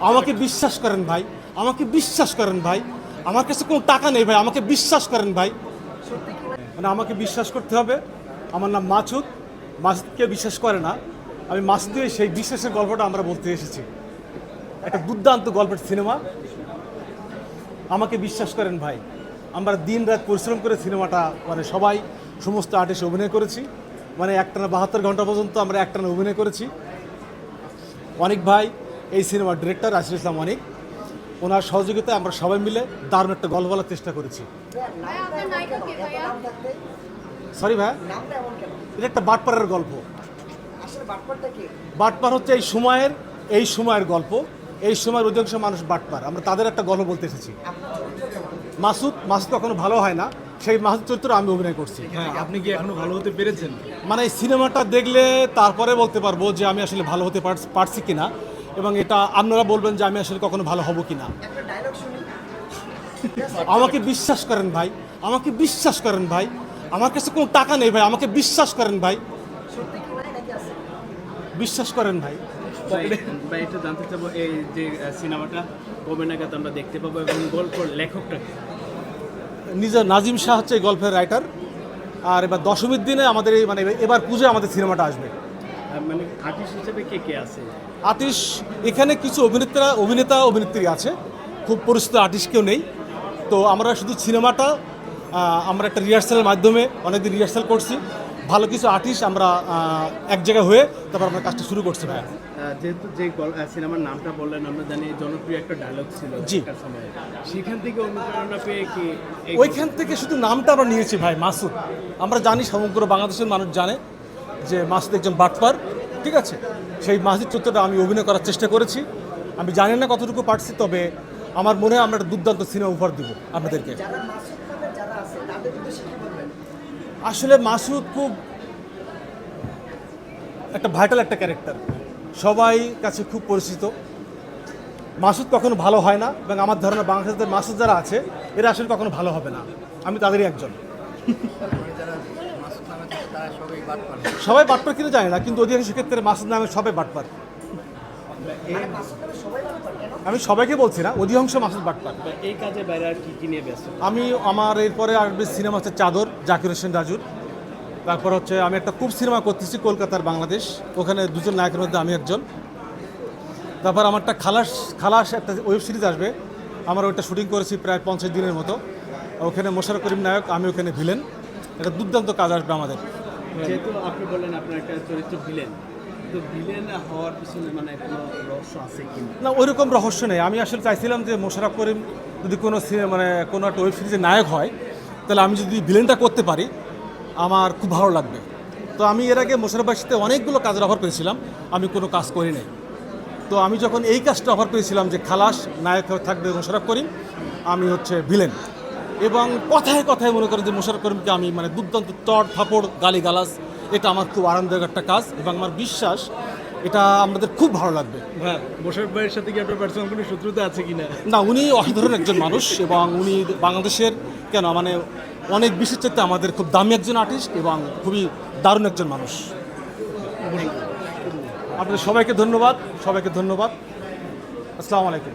আমাকে বিশ্বাস করেন ভাই, আমাকে বিশ্বাস করেন ভাই। আমার কাছে কোনো টাকা নেই ভাই, আমাকে বিশ্বাস করেন ভাই। মানে আমাকে বিশ্বাস করতে হবে। আমার নাম মাছুদ মাছুদকে বিশ্বাস করে না। আমি মাছুদের সেই বিশ্বাসের গল্পটা আমরা বলতে এসেছি। একটা দুর্দান্ত গল্পের সিনেমা। আমাকে বিশ্বাস করেন ভাই। আমরা দিন রাত পরিশ্রম করে সিনেমাটা মানে সবাই, সমস্ত আর্টিস্ট অভিনয় করেছি। মানে একটানা বাহাত্তর ঘণ্টা পর্যন্ত আমরা একটানা অভিনয় করেছি। অনেক ভাই এই সিনেমার ডিরেক্টর রাশিদ ইসলাম অনেক। ওনার সহযোগিতায় আমরা সবাই মিলে দারুণ একটা গল্প বলার চেষ্টা করেছি। সরি ভাই এটা একটা বাটপাড়ের গল্প। বাটপার হচ্ছে এই সময়ের এই সময়ের গল্প। এই সময়ের অধিকাংশ মানুষ বাটপার আমরা তাদের একটা গল্প বলতে এসেছি। মাসুদ মাসুদ কখনো ভালো হয় না। সেই মাসুদ চরিত্র আমি অভিনয় করছি। হ্যাঁ আপনি কি এখনও ভালো হতে পেরেছেন? মানে এই সিনেমাটা দেখলে তারপরে বলতে পারব যে আমি আসলে ভালো হতে পারছি কিনা। এবং এটা আপনারা বলবেন যে আমি আসলে কখনো ভালো হব কিনা। একটা ডায়লগ শুনি। আমাকে বিশ্বাস করেন ভাই আমাকে বিশ্বাস করেন ভাই। আমার কাছে কোনো টাকা নেই ভাই আমাকে বিশ্বাস করেন ভাই। কি বিশ্বাস করেন ভাই। ভাই ভাই একটু জানতে চাবো এই যে সিনেমাটা কবে নাগাদ আমরা দেখতে পাবো এবং গল্পের লেখকটাকে নিজের নাজিম শাহ হচ্ছে এই গল্পের রাইটার আর এবার দশমীর দিনে আমাদের এই মানে এবার পুজোয় আমাদের সিনেমাটা আসবে। মানে আর্টিস্ট হিসেবে কে কে আছে? আতিশ এখানে কিছু অভিনেতা অভিনেতা অভিনেত্রী আছে। খুব পরিচিত আর্টিস্ট কেউ নেই। তো আমরা শুধু সিনেমাটা আমরা একটা রিহার্সালের মাধ্যমে অনেকদিন রিহার্সাল করছি। ভালো কিছু আর্টিস্ট আমরা এক জায়গায় হয়ে তারপর আমরা কাজটা শুরু করছি ভাই যেহেতু যে সিনেমার নামটা বললেন আমরা জানি জনপ্রিয় একটা ডায়লগ ছিল জি। সেখান থেকে অনুপ্রেরণা পেয়ে কি ওইখান থেকে শুধু নামটা আমরা নিয়েছি ভাই মাসুদ। আমরা জানি সমগ্র বাংলাদেশের মানুষ জানে যে মাসুদ একজন বাটপার। ঠিক আছে? সেই মাসুদ চরিত্রটা আমি অভিনয় করার চেষ্টা করেছি। আমি জানি না কতটুকু পারছি তবে আমার মনে হয় আমরা একটা দুর্দান্ত সিনেমা উপহার দিব আপনাদেরকে। আসলে মাসুদ খুব একটা ভাইটাল একটা ক্যারেক্টার সবাই কাছে খুব পরিচিত। মাসুদ কখনো ভালো হয় না এবং আমার ধারণা বাংলাদেশের মাসুদ যারা আছে এরা আসলে কখনো ভালো হবে না। আমি তাদেরই একজন। সবাই বাটপার কিনা জানি না কিন্তু অধিকাংশ ক্ষেত্রে মাসুদ নামে সবাই বাটপার মানে আমি সবাইকে বলছি না অধিকাংশ মাসুদ বাটপার এই কাজে বাইরে আর কি কি নিয়ে ব্যস্ত? আমি আমার এরপরে আসবে সিনেমা হচ্ছে চাদর জাকির হোসেন রাজুর। তারপর হচ্ছে আমি একটা খুব সিনেমা করতেছি কলকাতার বাংলাদেশ। ওখানে দুজন নায়কের মধ্যে আমি একজন। তারপর আমার একটা খালাস খালাস একটা ওয়েব সিরিজ আসবে। আমার ওইটা শুটিং করেছি প্রায় পঞ্চাশ দিনের মতো। ওখানে মোশারফ করিম নায়ক আমি ওখানে ভিলেন এটা দুর্দান্ত কাজ আসবে আমাদের। যেহেতু আপনি বললেন আপনার একটা চরিত্র ভিলেন মানে না? ওইরকম রহস্য নেই। আমি আসলে চাইছিলাম যে মোশারফ করিম যদি কোনো মানে কোনো একটা ওয়েব সিরিজের নায়ক হয়, তাহলে আমি যদি ভিলেনটা করতে পারি, আমার খুব ভালো লাগবে। তো আমি এর আগে মোশারফ ভাইয়ের সাথে অনেকগুলো কাজের অফার পেয়েছিলাম, আমি কোনো কাজ করি নাই। তো আমি যখন এই কাজটা অফার পেয়েছিলাম যে খালাস নায়ক থাকবে মোশারফ করিম, আমি হচ্ছে ভিলেন এবং কথায় কথায় মনে করেন যে মোশারফ করিমকে আমি মানে দুর্দান্ত চট থাপড় গালি গালাস এটা আমার খুব আরামদায়ক একটা কাজ এবং আমার বিশ্বাস এটা আমাদের খুব ভালো লাগবে। হ্যাঁ মোশারফ ভাইয়ের সাথে কি আপনার পার্সোনাল কোনো শত্রুতা আছে কিনা? না উনি অসাধারণ একজন মানুষ এবং উনি বাংলাদেশের কেন মানে অনেক বিশেষ চাইতে আমাদের খুব দামি একজন আর্টিস্ট এবং খুবই দারুণ একজন মানুষ। আপনাদের সবাইকে ধন্যবাদ সবাইকে ধন্যবাদ। আসসালামু আলাইকুম।